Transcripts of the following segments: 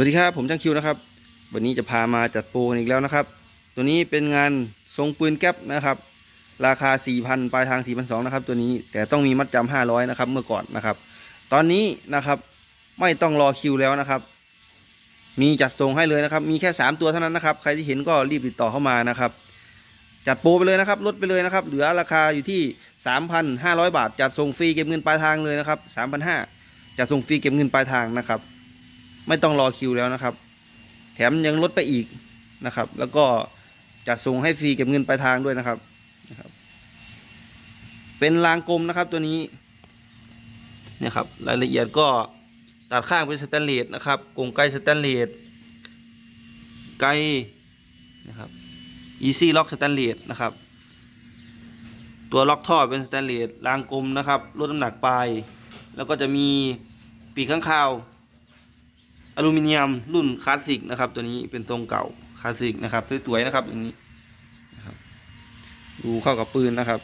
วัสดีครับผมช่างคิวนะครับ วันนี้จะพามาจัดโปรอีกแล้วนะครับ ตัวนี้เป็นงานทรงปืนแก๊ปนะครับ ราคา 4,000 ปลายทาง 4,200นะครับ ตัวนี้แต่ต้องมีมัดจำ500 นะครับ เมื่อก่อนนะครับ ตอนนี้นะครับไม่ต้องรอคิวแล้วนะครับ มีจัดส่งให้เลยนะครับ มีแค่ 3 ตัวเท่านั้นนะครับ ใครที่เห็นก็รีบติดต่อเข้ามานะครับ จัดโปรไปเลยนะครับลดไปเลยนะครับ เหลือราคาอยู่ที่ 3,500 บาท จัดส่งฟรีเก็บเงินปลายทางเลยนะครับ3,500จัดส่งฟรีเก็บเงินปลายทางนะครับ ไม่ต้องรอคิวแล้วนะครับ แถมยังลดไปอีกนะครับ แล้วก็จัดส่งให้ฟรีเก็บเงินปลายทางด้วยนะครับนะครับ เป็นรางกลมนะครับตัวนี้เนี่ยครับรายละเอียดก็ตัดข้างเป็นสแตนเลสนะครับกรงไกสแตนเลสไกนะครับอีซี่ล็อกสแตนเลสนะครับ ตัวล็อกท่อเป็นสแตนเลสรางกลมนะครับลดน้ำหนักปลายแล้วก็จะมีปีกข้างคาว อลูมิเนียมรุ่นคลาสสิกนะครับ ตัวนี้เป็นทรงเก่าคลาสสิกนะครับสวยๆนะครับอย่างนี้นะครับดูเข้ากับปืนนะครับ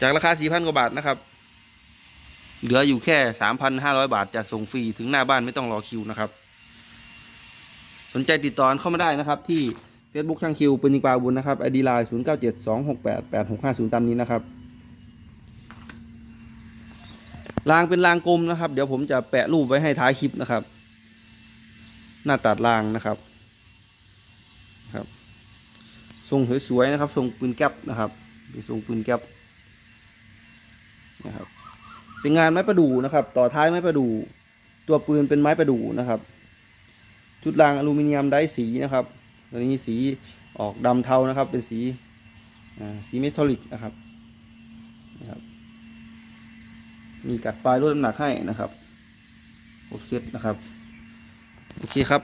จากราคา4,000กว่าบาทนะครับ เหลืออยู่แค่3,500บาทจะส่งฟรีถึงหน้าบ้านไม่ต้องรอคิวนะครับ สนใจติดต่อเข้ามาได้นะครับ ที่ Facebook ช่างคิวปืนยิงปลาบุญนะครับ ID line 0972688650ตามนี้นะครับ รางเป็นรางกลมนะครับ เดี๋ยวผมจะแปะรูปไว้ให้ท้ายคลิปนะครับ หน้าตัดรางนะครับครับ ทรงสวยๆนะครับ ทรงปืนแก๊ปนะครับเป็นทรงปืนแก๊ปนะครับ เป็นงานไม้ประดู่นะครับ ต่อท้ายไม้ประดู่ตัวปืนเป็นไม้ประดู่นะครับ ชุดรางอลูมิเนียมได้สีนะครับตัวนี้สีออกดำเทานะครับ เป็นสีสีเมทัลลิกนะครับนะครับ มีกัดปลายลดน้ำหนักให้นะครับครบเซตนะครับ โอเคครับ